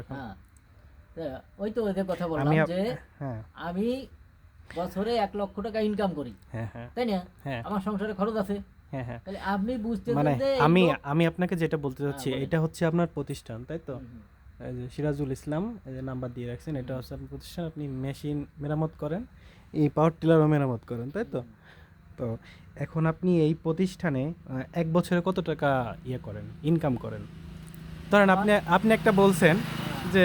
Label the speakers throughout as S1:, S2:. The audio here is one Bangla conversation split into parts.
S1: এখন।
S2: হ্যাঁ। ওই তো ওদের কথা বললাম যে
S1: হ্যাঁ।
S2: আমি বছরে এক লক্ষ টাকা ইনকাম করি।
S1: হ্যাঁ
S2: তাই না? আমার সংসারে খরচ আছে। আপনি বুঝতে
S1: মানে আমি আমি আপনাকে যেটা বলতে চাচ্ছি এটা হচ্ছে আপনার প্রতিষ্ঠান তাই তো? সিরাজুল ইসলাম যে নাম্বার দিয়ে রাখছেন এটা হচ্ছে আপনার প্রতিষ্ঠান। আপনি মেশিন মেরামত করেন এই পাওয়ার টিলারও মেরামত করেন তাই তো? তো এখন আপনি এই প্রতিষ্ঠানে এক বছরে কত টাকা ইয়ে করেন ইনকাম করেন? ধরেন আপনি আপনি একটা বলছেন যে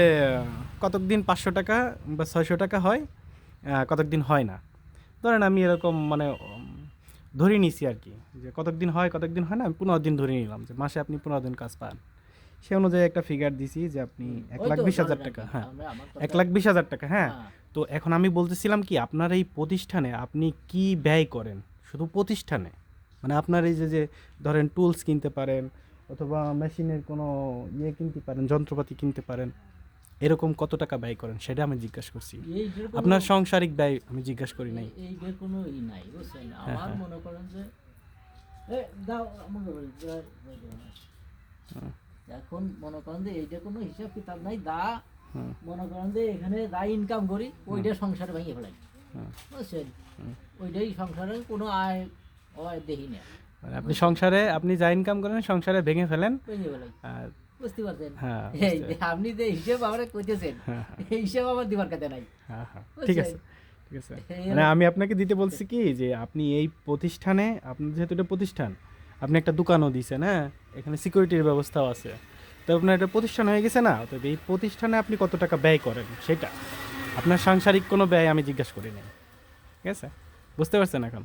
S1: কতক দিন পাঁচশো টাকা বা ছয়শো টাকা হয় কতক দিন হয় না। ধরেন আমি এরকম মানে ধরে নিছি আর কি যে কতক দিন হয় কতক দিন হয় না আমি পনেরো দিন ধরে নিলাম যে মাসে আপনি পনেরো দিন কাজ পান। সে অনুযায়ী একটা ফিগার দিছি যে আপনি এক লাখ বিশ হাজার টাকা হ্যাঁ এক লাখ বিশ হাজার টাকা হ্যাঁ।
S2: হ্যাঁ,
S1: তো এখন আমি বলতেছিলাম কি আপনার এই প্রতিষ্ঠানে আপনি কি ব্যয় করেন? শুধু প্রতিষ্ঠানে? মানে আপনার এই যে যে ধরেন টুলস কিনতে পারেন অথবা মেশিনের কোনো ইয়ে কিনতে পারেন যন্ত্রপাতি কিনতে পারেন এরকম কত টাকা ব্যয় করেন সেটা আমি জিজ্ঞাসা করছি। আপনার সাংসারিক ব্যয় আমি জিজ্ঞাসা করি নাই।
S2: এই- এইটার কোনো ই নাই বুঝছেন?
S1: হ্যাঁ,
S2: আমার মনে করেন যে।
S1: হুম।
S2: এখন মনে করেন যে এইটা কোনো হিসাব কিতাব নাই দা মনে করেন যে এখানে যা ইনকাম করি ওইটা সংসারে ভেঙে ফেলাই। বুঝছেন। ওইটাই সংসারে কোনো আয় আয় দেখি না
S1: মানে আপনি সংসারে আপনি যা ইনকাম করেন সংসারে ভেঙে ফেলেন।
S2: ভেঙে ফেলাই
S1: আর
S2: বুঝতে পারছেন?
S1: হ্যাঁ
S2: আপনি যে হিসেব আমার কইতেছেন
S1: হ্যাঁ
S2: এই হিসেব আমার দিবার কাছে নাই।
S1: হ্যাঁ হ্যাঁ। ঠিক আছে ঠিক আছে। মানে আমি আপনাকে দিতে বলছি কি যে আপনি এই প্রতিষ্ঠানে আপনার যেহেতু এটা প্রতিষ্ঠান আপনি একটা দোকানও দিয়েছেন হ্যাঁ? এখানে সিকিউরিটির ব্যবস্থাও আছে। তো আপনার একটা প্রতিষ্ঠান হয়ে গেছে না? তো এই প্রতিষ্ঠানে আপনি কত টাকা ব্যয় করেন সেটা? আপনার সাংসারিক কোনো ব্যয় আমি জিজ্ঞাসা করি নাই ঠিক আছে? বুঝতে পারছেন এখন?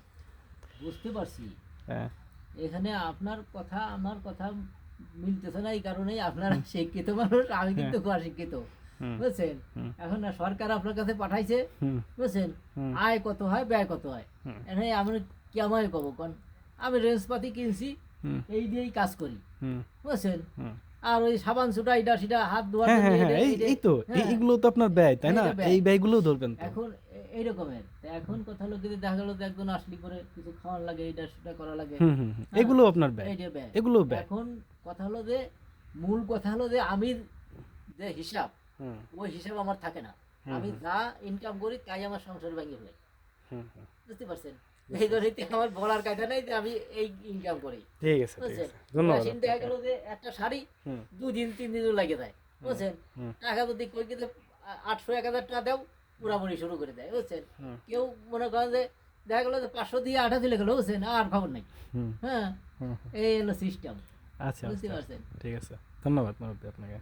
S2: বুঝতে পারছি।
S1: হ্যাঁ।
S2: এখানে আপনার কথা আমার কথা মিলতেছে না এই কারণেই আপনারা শিক্ষিত মানুষ আমি কিন্তু অশিক্ষিত বুঝছেন? এখন না সরকার আপনার কাছে পাঠাইছে বুঝছেন? আয় কত হয় ব্যয় কত হয়? এখানে আমি কেমন কব? কোন আমি রেঞ্জপাতি কিনছি এই দিয়েই কাজ করি বুঝছেন? আর ওই সাবান সুটা এটা সেটা হাত ধোয়ার
S1: হ্যাঁ হ্যাঁ হ্যাঁ এই তো
S2: হ্যাঁ।
S1: এইগুলো তো আপনার ব্যয় তাই না। এই ব্যয়গুলো ধরবেন
S2: এখন এ- এই রকমের এখন কথা হলো যদি দেখা গেলো একজন আসলি করে কিছু খাওয়ার লাগে এটা সেটা করা লাগে।
S1: হুম। এগুলো আপনার ব্যয় এগুলো ব্যয়
S2: এখন কথা হলো যে মূল কথা হলো যে আমি যে হিসাব ওই হিসাব আমার থাকে না। আমি যা ইনকাম করি তাই আমার সংসার ভেঙে। বুঝতে পারছেন? এই আমার বলার কথা নাই যে আমি এই ইনকাম করি।
S1: ঠিক আছে ধন্যবাদ
S2: দেখা গেল যে একটা শাড়ি দুদিন তিন দিনও লাগে যায়। বুঝছেন। টাকা যদি কই কিন্তু আটশো এক হাজার টাকা দেও পুরাপুরি শুরু করে দেয় বুঝছেন? কেউ মনে করেন যে দেখা গেলো যে পাঁচশো দিয়ে আঠা দিলে গেলো বুঝছেন? আর খবর নাই। হ্যাঁ এই হলো সিস্টেম
S1: আচ্ছা
S2: বুঝতে
S1: আচ্ছা।
S2: পারছেন?
S1: ঠিক আছে। ধন্যবাদ আপনাকে।